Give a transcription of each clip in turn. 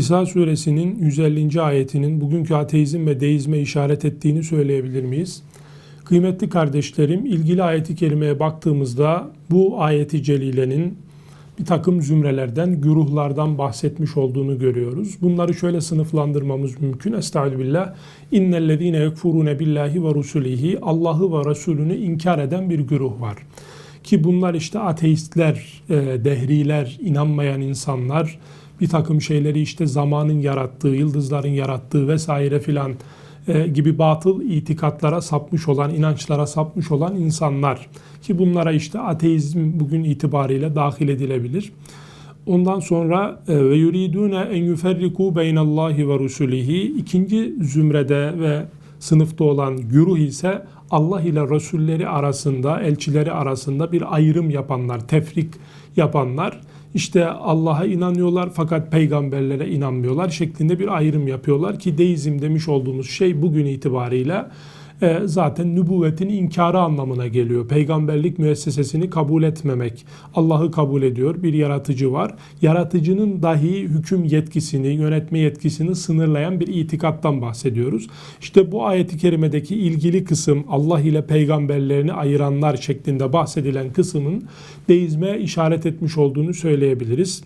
Nisa suresinin 150. ayetinin bugünkü ateizm ve deizme işaret ettiğini söyleyebilir miyiz? Kıymetli kardeşlerim, ilgili ayeti kerimeye baktığımızda bu ayeti celilenin bir takım zümrelerden, güruhlardan bahsetmiş olduğunu görüyoruz. Bunları şöyle sınıflandırmamız mümkün. Estağfirullah. İnnellezîne yekfurûne billahi ve rusulihi. Allah'ı ve Resulünü inkar eden bir güruh var. Ki bunlar işte ateistler, e, dehriler, inanmayan insanlar, bir takım şeyleri işte zamanın yarattığı, yıldızların yarattığı vesaire filan e, gibi batıl itikatlara sapmış olan, inançlara sapmış olan insanlar. Ki bunlara işte ateizm bugün itibariyle dahil edilebilir. Ondan sonra e, ve yuridune en yuferriku beynallahi ve rusulihi ikinci zümrede ve sınıfta olan güruh ise Allah ile Resulleri arasında, elçileri arasında bir ayrım yapanlar, tefrik yapanlar. İşte Allah'a inanıyorlar fakat peygamberlere inanmıyorlar şeklinde bir ayrım yapıyorlar ki deizm demiş olduğumuz şey bugün itibariyle e, zaten nübüvvetin inkarı anlamına geliyor. Peygamberlik müessesesini kabul etmemek. Allah'ı kabul ediyor. Bir yaratıcı var. Yaratıcının dahi hüküm yetkisini, yönetme yetkisini sınırlayan bir itikattan bahsediyoruz. İşte bu ayeti kerimedeki ilgili kısım Allah ile peygamberlerini ayıranlar şeklinde bahsedilen kısmın deizme işaret etmiş olduğunu söyleyebiliriz.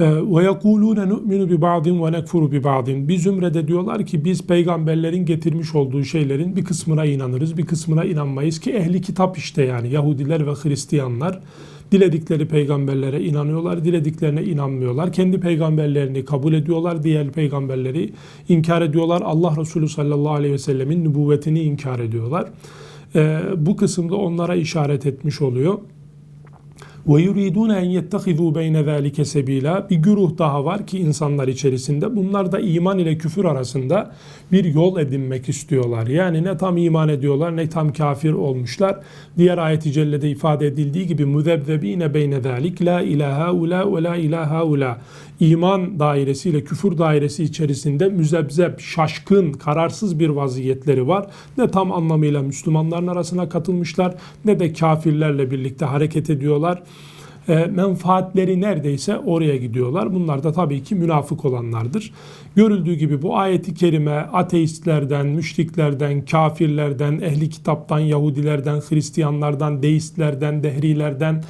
Ve yekulune nu'minu bi ba'din ve nekfuru bi ba'din. Bir zümrede diyorlar ki biz peygamberlerin getirmiş olduğu şeylerin bir kısmına inanırız, bir kısmına inanmayız ki ehli kitap işte yani Yahudiler ve Hristiyanlar diledikleri peygamberlere inanıyorlar, dilediklerine inanmıyorlar. Kendi peygamberlerini kabul ediyorlar, diğer peygamberleri inkar ediyorlar. Allah Resulü sallallahu aleyhi ve sellemin nübüvvetini inkar ediyorlar. Ee, bu kısımda onlara işaret etmiş oluyor. Ve yuridun en yettehizu beyne zalike sebila. Bir güruh daha var ki insanlar içerisinde. Bunlar da iman ile küfür arasında bir yol edinmek istiyorlar. Yani ne tam iman ediyorlar ne tam kafir olmuşlar. Diğer ayet-i cellede ifade edildiği gibi müzebbebine beyne zalik la ilaha ula ve la ilaha ula. İman dairesiyle küfür dairesi içerisinde müzebzeb, şaşkın, kararsız bir vaziyetleri var. Ne tam anlamıyla Müslümanların arasına katılmışlar ne de kafirlerle birlikte hareket ediyorlar menfaatleri neredeyse oraya gidiyorlar. Bunlar da tabii ki münafık olanlardır. Görüldüğü gibi bu ayeti kerime ateistlerden, müşriklerden, kafirlerden, ehli kitaptan, Yahudilerden, Hristiyanlardan, deistlerden, dehrilerden,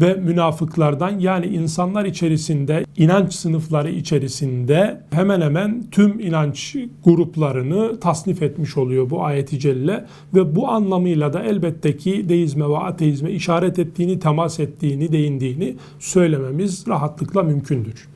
ve münafıklardan yani insanlar içerisinde inanç sınıfları içerisinde hemen hemen tüm inanç gruplarını tasnif etmiş oluyor bu ayeti celle ve bu anlamıyla da elbette ki deizme ve ateizme işaret ettiğini, temas ettiğini, değindiğini söylememiz rahatlıkla mümkündür.